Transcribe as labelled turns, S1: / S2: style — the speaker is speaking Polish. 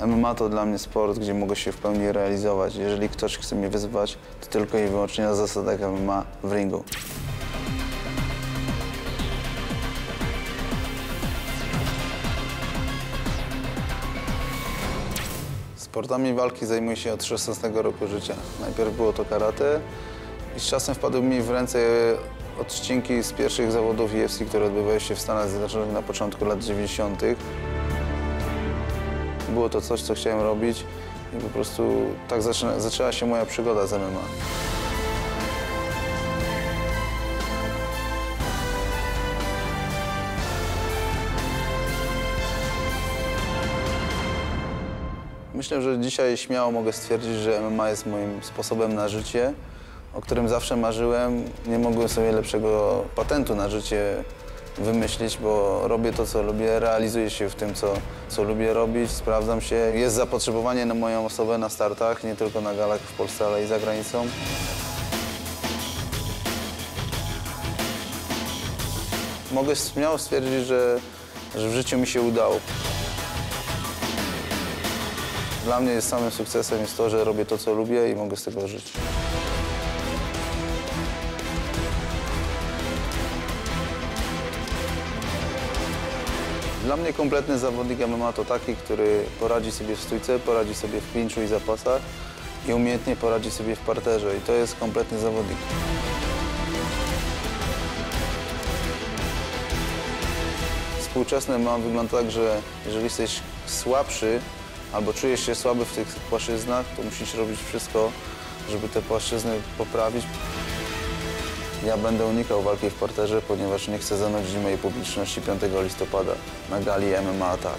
S1: MMA to dla mnie sport, gdzie mogę się w pełni realizować. Jeżeli ktoś chce mnie wyzwać, to tylko i wyłącznie na zasadach MMA w ringu. Sportami walki zajmuję się od 16 roku życia. Najpierw było to karate i z czasem wpadły mi w ręce odcinki z pierwszych zawodów UFC, które odbywały się w Stanach Zjednoczonych na początku lat 90. Było to coś, co chciałem robić i po prostu tak zaczyna, zaczęła się moja przygoda z MMA. Myślę, że dzisiaj śmiało mogę stwierdzić, że MMA jest moim sposobem na życie, o którym zawsze marzyłem. Nie mogłem sobie lepszego patentu na życie wymyślić, bo robię to, co lubię, realizuję się w tym, co, co lubię robić, sprawdzam się. Jest zapotrzebowanie na moją osobę na startach, nie tylko na galach w Polsce, ale i za granicą. Mogę śmiało stwierdzić, że, że w życiu mi się udało. Dla mnie jest samym sukcesem jest to, że robię to, co lubię i mogę z tego żyć. Dla mnie kompletny zawodnik MMA to taki, który poradzi sobie w stójce, poradzi sobie w klinczu i zapasach i umiejętnie poradzi sobie w parterze i to jest kompletny zawodnik. Współczesne MMA wygląda tak, że jeżeli jesteś słabszy albo czujesz się słaby w tych płaszczyznach, to musisz robić wszystko, żeby te płaszczyzny poprawić. Ja będę unikał walki w parterze, ponieważ nie chcę zanudzić mojej publiczności 5 listopada na gali MMA Attack.